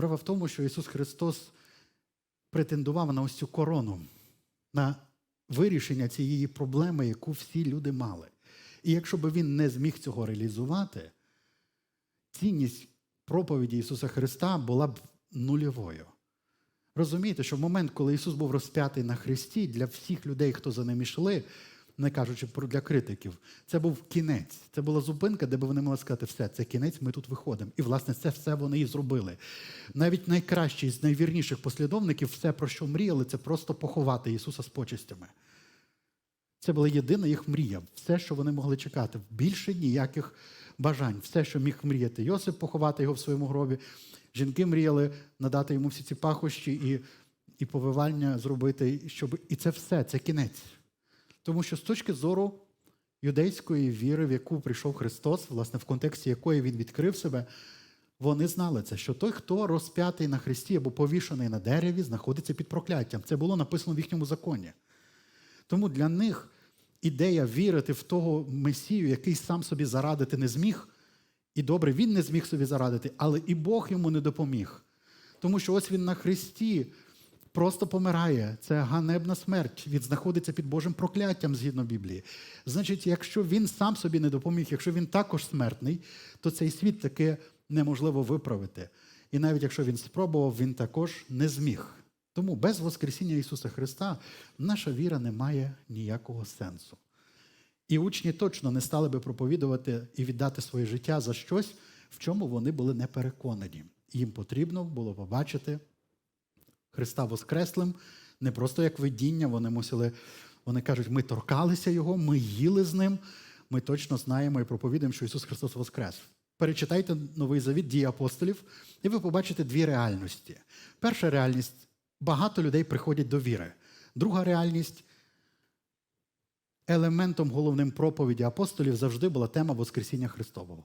Справа в тому, що Ісус Христос претендував на ось цю корону, на вирішення цієї проблеми, яку всі люди мали. І якщо б він не зміг цього реалізувати, цінність проповіді Ісуса Христа була б нульовою. Розумієте, що в момент, коли Ісус був розп'ятий на Христі, для всіх людей, хто за ним йшли, не кажучи про для критиків, це був кінець. Це була зупинка, де б вони могли сказати, все, це кінець, ми тут виходимо. І, власне, це все вони і зробили. Навіть найкращі з найвірніших послідовників, все, про що мріяли, це просто поховати Ісуса з почестями. Це була єдина їх мрія, все, що вони могли чекати. Більше ніяких бажань. Все, що міг мріяти Йосип, поховати його в своєму гробі. Жінки мріяли надати йому всі ці пахощі і, і повивальня зробити, щоб і це все, це кінець. Тому що з точки зору юдейської віри, в яку прийшов Христос, власне, в контексті якої він відкрив себе, вони знали це, що той, хто розп'ятий на Христі або повішений на дереві, знаходиться під прокляттям. Це було написано в їхньому законі. Тому для них ідея вірити в того Месію, який сам собі зарадити не зміг, і добре, він не зміг собі зарадити, але і Бог йому не допоміг. Тому що ось він на Христі просто помирає. Це ганебна смерть. Він знаходиться під Божим прокляттям згідно Біблії. Значить, якщо він сам собі не допоміг, якщо він також смертний, то цей світ таки неможливо виправити. І навіть якщо він спробував, він також не зміг. Тому без Воскресіння Ісуса Христа наша віра не має ніякого сенсу. І учні точно не стали би проповідувати і віддати своє життя за щось, в чому вони були не переконані. Їм потрібно було побачити Христа Воскреслим, не просто як видіння, вони мусили, вони кажуть, ми торкалися Його, ми їли з ним, ми точно знаємо і проповідуємо, що Ісус Христос Воскрес. Перечитайте Новий Завіт дії апостолів, і ви побачите дві реальності. Перша реальність багато людей приходять до віри. Друга реальність елементом головним проповіді апостолів завжди була тема Воскресіння Христового.